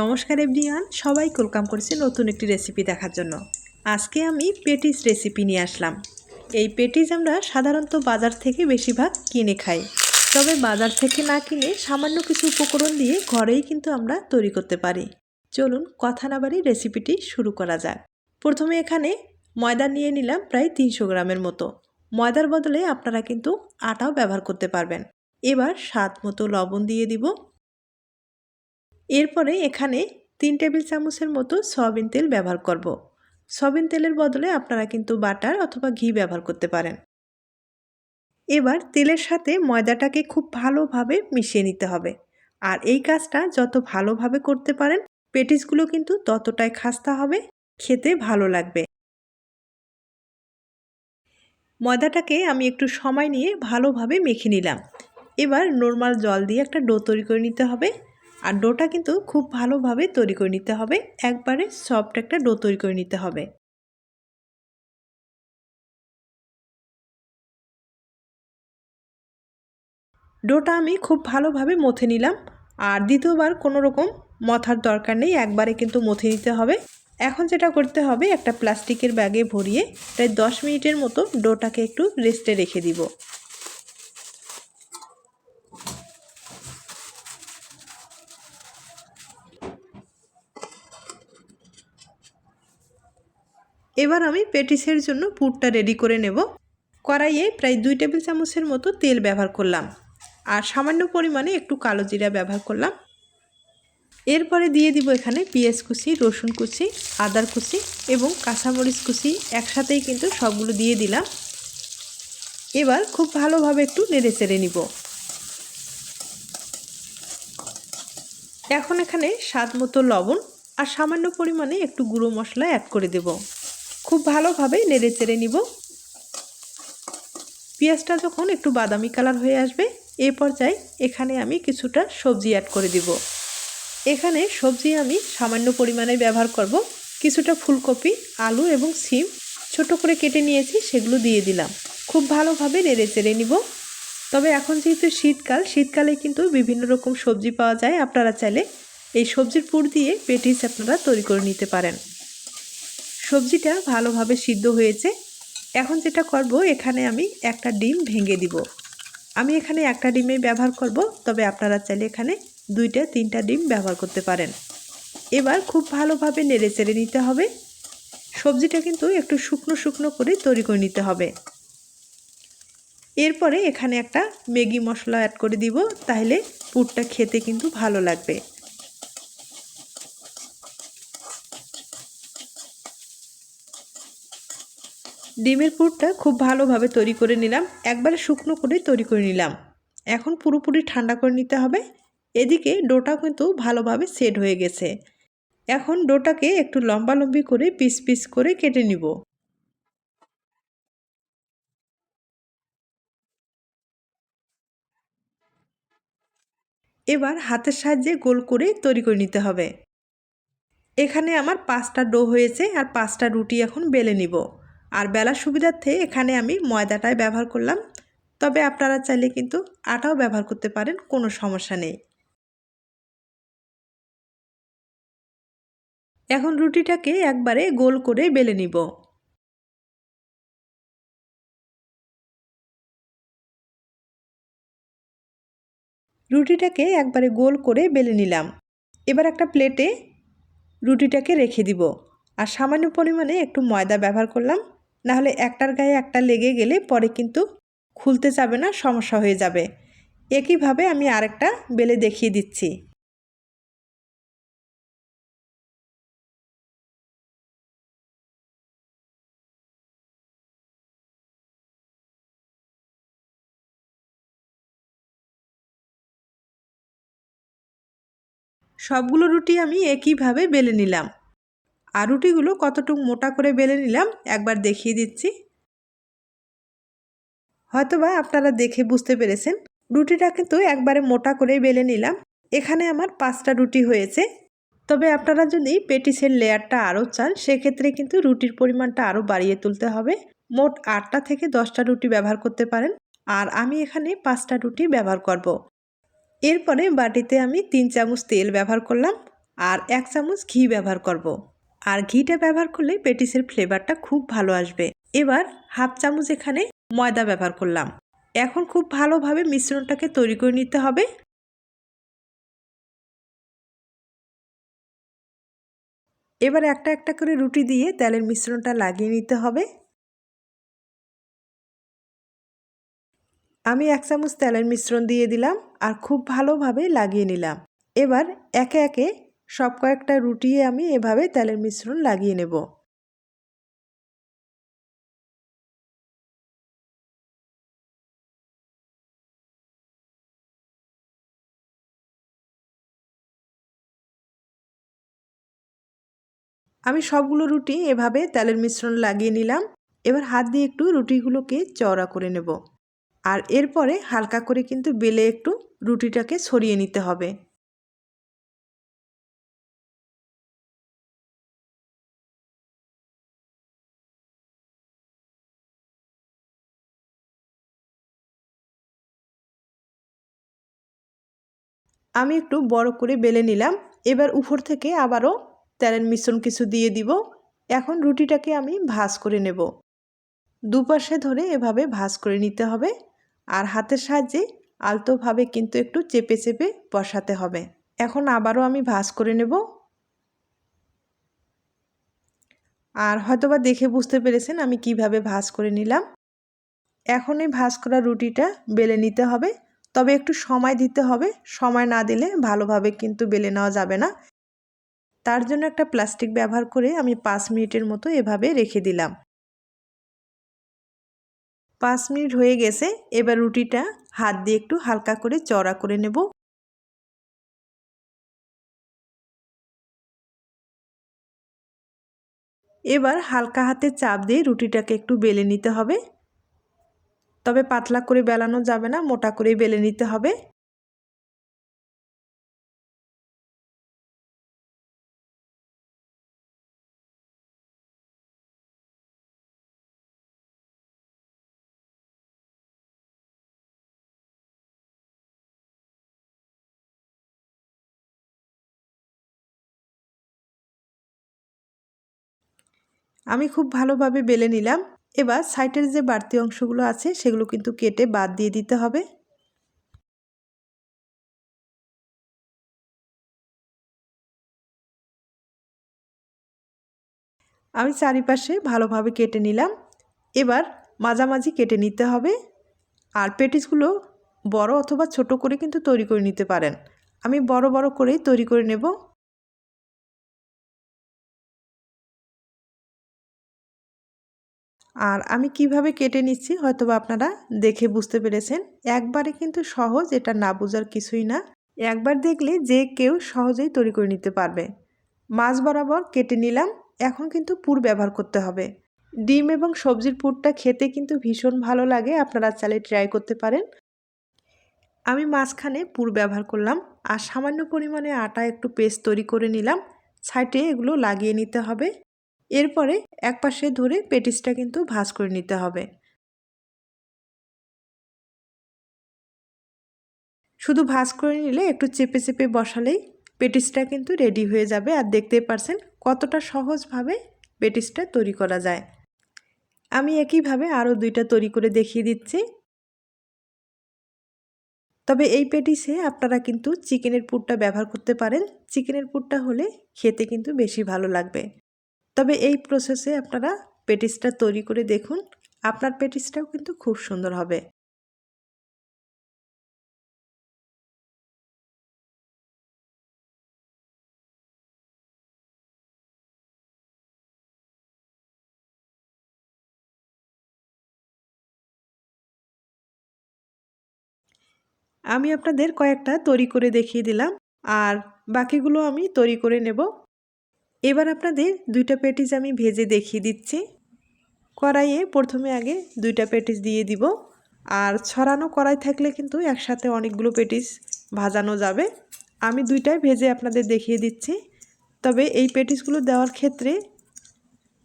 নমস্কার এভরিওয়ান সবাই ওয়েলকাম করছে নতুন একটি রেসিপি দেখার জন্য। আজকে আমি পেটিস রেসিপি নিয়ে আসলাম। এই পেটিস আমরা সাধারণত বাজার থেকে বেশিরভাগ কিনে খাই। তবে বাজার থেকে না কিনে সামান্য কিছু উপকরণ দিয়ে ঘরেই কিন্তু আমরা তৈরি করতে পারি। চলুন কথা না বাড়ি রেসিপিটি শুরু করা যাক। প্রথমে এখানে ময়দা নিয়ে নিলাম প্রায় তিনশো গ্রামের মতো। ময়দার বদলে আপনারা কিন্তু আটাও ব্যবহার করতে পারবেন। এবার স্বাদ মতো লবণ দিয়ে দিব। এরপরে এখানে তিন টেবিল চামচের মতো সয়াবিন তেল ব্যবহার করব। সয়াবিন তেলের বদলে আপনারা কিন্তু বাটার অথবা ঘি ব্যবহার করতে পারেন। এবার তেলের সাথে ময়দাটাকে খুব ভালোভাবে মিশিয়ে নিতে হবে। আর এই কাজটা যত ভালোভাবে করতে পারেন, পেটিসগুলো কিন্তু ততটাই খাস্তা হবে, খেতে ভালো লাগবে। ময়দাটাকে আমি একটু সময় নিয়ে ভালোভাবে মেখে নিলাম। এবার নর্মাল জল দিয়ে একটা ডো তৈরি করে নিতে হবে। আর ডোটা কিন্তু খুব ভালোভাবে তৈরি করে নিতে হবে। একবারে সফট একটা ডো তৈরি করে নিতে হবে। ডোটা আমি খুব ভালোভাবে মথে নিলাম। আর দ্বিতীয়বার কোনো রকম মথার দরকার নেই, একবারে কিন্তু মথে নিতে হবে। এখন যেটা করতে হবে, একটা প্লাস্টিকের ব্যাগে ভরিয়ে প্রায় দশ মিনিটের মতো ডোটাকে একটু রেস্টে রেখে দিব। এবার আমি পেটিসের জন্য পুরটা রেডি করে নেব। কড়াইয়ে প্রায় দুই টেবিল চামচের মতো তেল ব্যবহার করলাম। আর সামান্য পরিমাণে একটু কালো জিরা ব্যবহার করলাম। এরপরে দিয়ে দিব এখানে পেঁয়াজ কুচি, রসুন কুচি, আদার কুচি এবং কাঁচামরিচ কুচি। একসাথেই কিন্তু সবগুলো দিয়ে দিলাম। এবার খুব ভালোভাবে একটু নেড়ে চেড়ে নিব। এখন এখানে স্বাদ মতো লবণ আর সামান্য পরিমাণে একটু গুঁড়ো মশলা অ্যাড করে দেব। খুব ভালোভাবে নেড়ে চেড়ে নিব। পেঁয়াজটা যখন একটু বাদামি কালার হয়ে আসবে, এ পর্যায়ে এখানে আমি কিছুটা সবজি অ্যাড করে দিব। এখানে সবজি আমি সামান্য পরিমাণে ব্যবহার করব। কিছুটা ফুলকপি, আলু এবং সিম ছোট করে কেটে নিয়েছি, সেগুলো দিয়ে দিলাম। খুব ভালোভাবে নেড়ে চেড়ে নিব। তবে এখন যেহেতু শীতকাল, শীতকালে কিন্তু বিভিন্ন রকম সবজি পাওয়া যায়। আপনারা চাইলে এই সবজির পুর দিয়ে পেটিস আপনারা তৈরি করে নিতে পারেন। সবজিটা ভালোভাবে সিদ্ধ হয়েছে। এখন যেটা করব, এখানে আমি একটা ডিম ভেঙে দিব। আমি এখানে একটা ডিমে ব্যবহার করব, তবে আপনারা চাইলে এখানে দুইটা, তিনটা ডিম ব্যবহার করতে পারেন। এবার খুব ভালোভাবে নেড়ে চেড়ে নিতে হবে। সবজিটা কিন্তু একটু শুকনো শুকনো করে তৈরি করে নিতে হবে। এরপরে এখানে একটা ম্যাগি মশলা অ্যাড করে দিব, তাহলে পুরটা খেতে কিন্তু ভালো লাগবে। ডিমের পুরটা খুব ভালোভাবে তৈরি করে নিলাম। একবারে শুকনো করে তৈরি করে নিলাম। এখন পুরোপুরি ঠান্ডা করে নিতে হবে। এদিকে ডোটা কিন্তু ভালোভাবে সেট হয়ে গেছে। এখন ডোটাকে একটু লম্বা লম্বি করে পিস পিস করে কেটে নিব। এবার হাতের সাহায্যে গোল করে তৈরি করে নিতে হবে। এখানে আমার পাঁচটা ডো হয়েছে আর পাঁচটা রুটি এখন বেলে নিব। আর বেলার সুবিধার্থে এখানে আমি ময়দাটাই ব্যবহার করলাম। তবে আপনারা চাইলে কিন্তু আটাও ব্যবহার করতে পারেন, কোনো সমস্যা নেই। এখন রুটিটাকে একবারে গোল করে বেলে নিব। রুটিটাকে একবারে গোল করে বেলে নিলাম। এবার একটা প্লেটে রুটিটাকে রেখে দিব। আর সামান্য পরিমাণে একটু ময়দা ব্যবহার করলাম। নাহলে একটার গায়ে একটা লেগে গেলে পরে কিন্তু খুলতে যাবে না, সমস্যা হয়ে যাবে। একইভাবে আমি আরেকটা বেলে দেখিয়ে দিচ্ছি। সবগুলো রুটি আমি একইভাবে বেলে নিলাম। আর রুটিগুলো কতটুকু মোটা করে বেলে নিলাম, একবার দেখিয়ে দিচ্ছি হয়তোবা আপনারা দেখে বুঝতে পেরেছেন, রুটিটা কিন্তু একবারে মোটা করে বেলে নিলাম এখানে আমার পাঁচটা রুটি হয়েছে তবে আপনারা যদি পেটিসের লেয়ারটা আরও চান, সেক্ষেত্রে কিন্তু রুটির পরিমাণটা আরও বাড়িয়ে তুলতে হবে মোট আটটা থেকে দশটা রুটি ব্যবহার করতে পারেন, আর আমি এখানে পাঁচটা রুটি ব্যবহার করব। এরপরে বাটিতে আমি তিন চামচ তেল ব্যবহার করলাম, আর এক চামচ ঘি ব্যবহার করব। আর ঘিটা ব্যবহার করলে পেটিসের ফ্লেভারটা খুব ভালো আসবে। এবার হাফ চামচ এখানে ময়দা ব্যবহার করলাম। এখন খুব ভালোভাবে মিশ্রণটাকে তৈরি করে নিতে হবে। এবার একটা একটা করে রুটি দিয়ে তেলের মিশ্রণটা লাগিয়ে নিতে হবে। আমি এক চামচ তেলের মিশ্রণ দিয়ে দিলাম আর খুব ভালোভাবে লাগিয়ে নিলাম। এবার একে একে সব কয়েকটা রুটি আমি এভাবে তেলের মিশ্রণ লাগিয়ে নেব। আমি সবগুলো রুটি এভাবে তেলের মিশ্রণ লাগিয়ে নিলাম। এবার হাত দিয়ে একটু রুটিগুলোকে চওড়া করে নেব। আর এরপরে হালকা করে কিন্তু বেলে একটু রুটিটাকে ছড়িয়ে নিতে হবে। আমি একটু বড় করে বেলে নিলাম। এবার উপর থেকে আবারও তেলের মিশ্রণ কিছু দিয়ে দিব। এখন রুটিটাকে আমি ভাজ করে নেব। দুপাশে ধরে এভাবে ভাজ করে নিতে হবে। আর হাতের সাহায্যে আলতোভাবে কিন্তু একটু চেপে চেপে বসাতে হবে। এখন আবারও আমি ভাজ করে নেব। আর হয়তোবা দেখে বুঝতে পেরেছেন আমি কীভাবে ভাজ করে নিলাম। এখন এই ভাজ করা রুটিটা বেলে নিতে হবে। তবে একটু সময় দিতে হবে। সময় না দিলে ভালোভাবে কিন্তু বেলে নেওয়া যাবে না। তার জন্য একটা প্লাস্টিক ব্যবহার করে আমি পাঁচ মিনিটের মতো এভাবে রেখে দিলাম। পাঁচ মিনিট হয়ে গেছে। এবার রুটিটা হাত দিয়ে একটু হালকা করে চড়া করে নেব। এবার হালকা হাতে চাপ দিয়ে রুটিটাকে একটু বেলে নিতে হবে। তবে পাতলা করে বেলানো যাবে না, মোটা করেই বেলে নিতে হবে। আমি খুব ভালোভাবে বেলে নিলাম। এবার সাইটের যে বাড়তি অংশগুলো আছে সেগুলো কিন্তু কেটে বাদ দিয়ে দিতে হবে। আমি চারিপাশে ভালোভাবে কেটে নিলাম। এবার মাঝামাঝি কেটে নিতে হবে। আর পেটিসগুলো বড় অথবা ছোট করে কিন্তু তৈরি করে নিতে পারেন। আমি বড় বড় করেই তৈরি করে নেব। আর আমি কীভাবে কেটে নিচ্ছি হয়তোবা আপনারা দেখে বুঝতে পেরেছেন। একবারে কিন্তু সহজ, এটা না বোঝার কিছুই না। একবার দেখলে যে কেউ সহজেই তৈরি করে নিতে পারবে। মাছ বরাবর কেটে নিলাম, এখন কিন্তু পুর ব্যবহার করতে হবে। ডিম এবং সবজির পুরটা খেতে কিন্তু ভীষণ ভালো লাগে, আপনারা চালে ট্রাই করতে পারেন। আমি মাঝখানে পুর ব্যবহার করলাম আর সামান্য পরিমাণে আটা একটু পেস্ট তৈরি করে নিলাম। সাইডে এগুলো লাগিয়ে নিতে হবে। এরপরে এক পাশে ধরে পেটিসটা কিন্তু ভাজ করে নিতে হবে। শুধু ভাজ করে নিলে একটু চেপে চেপে বসালেই পেটিসটা কিন্তু রেডি হয়ে যাবে আর দেখতে পারছেন কতটা সহজভাবে পেটিসটা তৈরি করা যায়। আমি একইভাবে আরও দুইটা তৈরি করে দেখিয়ে দিচ্ছি। তবে এই পেটিসে আপনারা কিন্তু চিকেনের পুরটা ব্যবহার করতে পারেন। চিকেনের পুরটা হলে খেতে কিন্তু বেশি ভালো লাগবে। তবে এই প্রসেসে আপনারা পেটিসটা তৈরি করে দেখুন। আপনার পেটিসটাও কিন্তু খুব সুন্দর হবে। আমি আপনাদের কয়েকটা তৈরি করে দেখিয়ে দিলাম। আর বাকিগুলো আমি তৈরি করে নেব। এবার আপনাদের দুইটা পেটিস আমি ভেজে দেখিয়ে দিচ্ছি। কড়াইয়ে প্রথমে আগে দুইটা পেটিস দিয়ে দিব। আর ছড়ানো কড়াই থাকলে কিন্তু একসাথে অনেকগুলো পেটিস ভাজানো যাবে। আমি দুইটাই ভেজে আপনাদের দেখিয়ে দিচ্ছি। তবে এই পেটিসগুলো দেওয়ার ক্ষেত্রে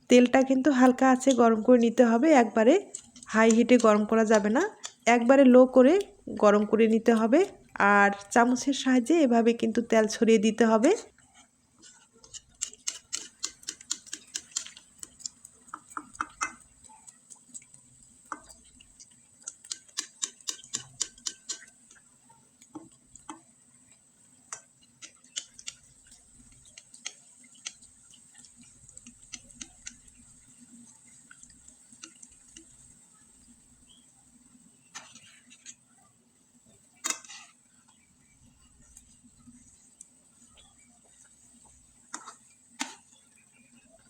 তেলটা কিন্তু হালকা আছে গরম করে নিতে হবে। একবারে হাই হিটে গরম করা যাবে না। একবারে লো করে গরম করে নিতে হবে। আর চামচের সাহায্যে এভাবে কিন্তু তেল ছড়িয়ে দিতে হবে।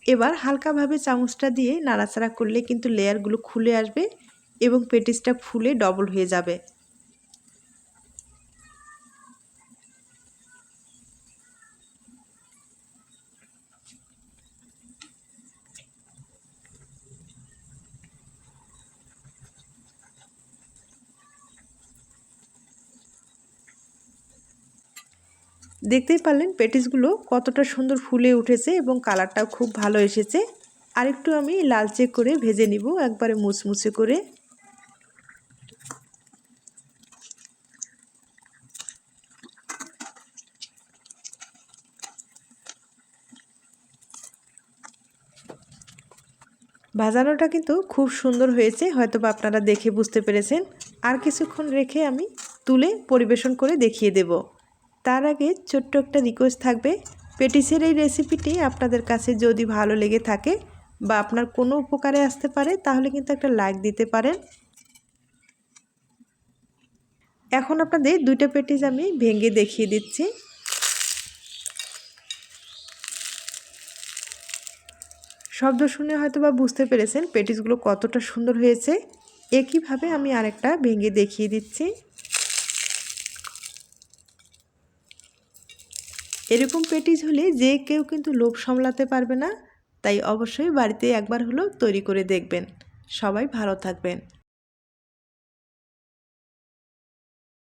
এবার হালকাভাবে চামচটা দিয়ে নাড়াচাড়া করলে কিন্তু লেয়ারগুলো খুলে আসবে এবং পেটিসটা ফুলে ডবল হয়ে যাবে। দেখতেই পারলেন পেটিসগুলো কতটা সুন্দর ফুলে উঠেছে এবং কালারটাও খুব ভালো এসেছে। আরেকটু আমি লালচে করে ভেজে নিব, একবারে মুচমুচে করে। ভাজানোটা কিন্তু খুব সুন্দর হয়েছে হয়তো বা আপনারা দেখে বুঝতে পেরেছেন। আর কিছুক্ষণ রেখে আমি তুলে পরিবেশন করে দেখিয়ে দেব। তার আগে ছোট্ট একটা রিকোয়েস্ট থাকবে। পেটিসের এই রেসিপিটি আপনাদের কাছে যদি ভালো লেগে থাকে বা আপনার কোনো উপকারে আসতে পারে, তাহলে কিন্তু একটা লাইক দিতে পারেন। এখন আপনাদের দুইটা পেটিস আমি ভেঙে দেখিয়ে দিচ্ছি। শব্দ শুনে হয়তো বা বুঝতে পেরেছেন পেটিসগুলো কতটা সুন্দর হয়েছে। একইভাবে আমি আরেকটা ভেঙে দেখিয়ে দিচ্ছি। এরকম পেটিস হলে যে কেউ কিন্তু লোভ সামলাতে পারবে না। তাই অবশ্যই বাড়িতে একবার হলেও তৈরি করে দেখবেন। সবাই ভালো থাকবেন।